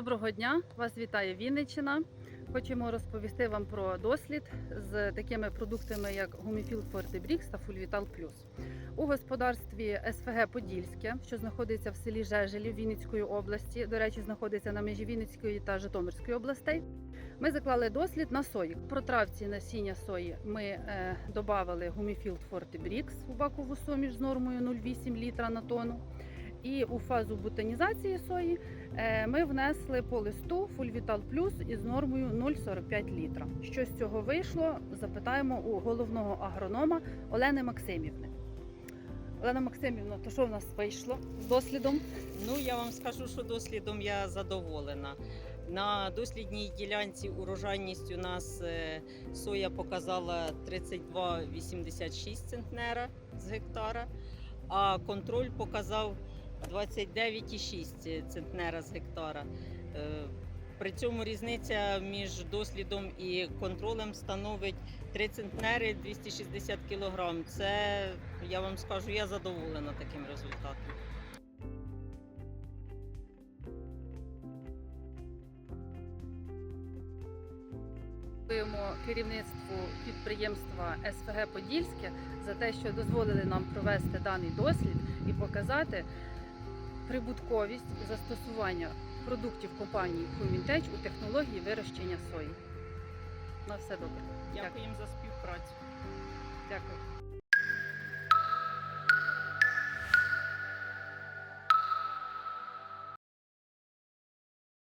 Доброго дня! Вас вітає Вінниччина. Хочемо розповісти вам про дослід з такими продуктами, як Гуміфіл Фортебрікс та Фульвітал Плюс. У господарстві СФГ Подільське, що знаходиться в селі Жежелів Вінницької області, до речі, знаходиться на межі Вінницької та Житомирської областей. Ми заклали дослід на сої. Про травці насіння сої ми е, додали Гуміфілд Фортебрікс у бакову суміш з нормою 0,8 літра на тонну. І у фазу бутанізації сої е, ми внесли по листу Фульвітал Плюс із нормою 0,45 літра. Що з цього вийшло? Запитаємо у головного агронома Олени Максимівни. Олена Максимівна, то що в нас вийшло з дослідом? Ну, я вам скажу, що дослідом я задоволена. На дослідній ділянці урожайність у нас е, соя показала 32,86 центнера з гектара, а контроль показав 29,6 центнера з гектара. Е, При цьому різниця між дослідом і контролем становить 3 центнери 260 кг. Це я вам скажу, я задоволена таким результатом. Дякуємо керівництву підприємства СФГ Подільське за те, що дозволили нам провести даний дослід і показати прибутковість застосування продуктів компанії Хумінтеч у технології вирощення сої. На все добре. Дякую їм за співпрацю. Дякую.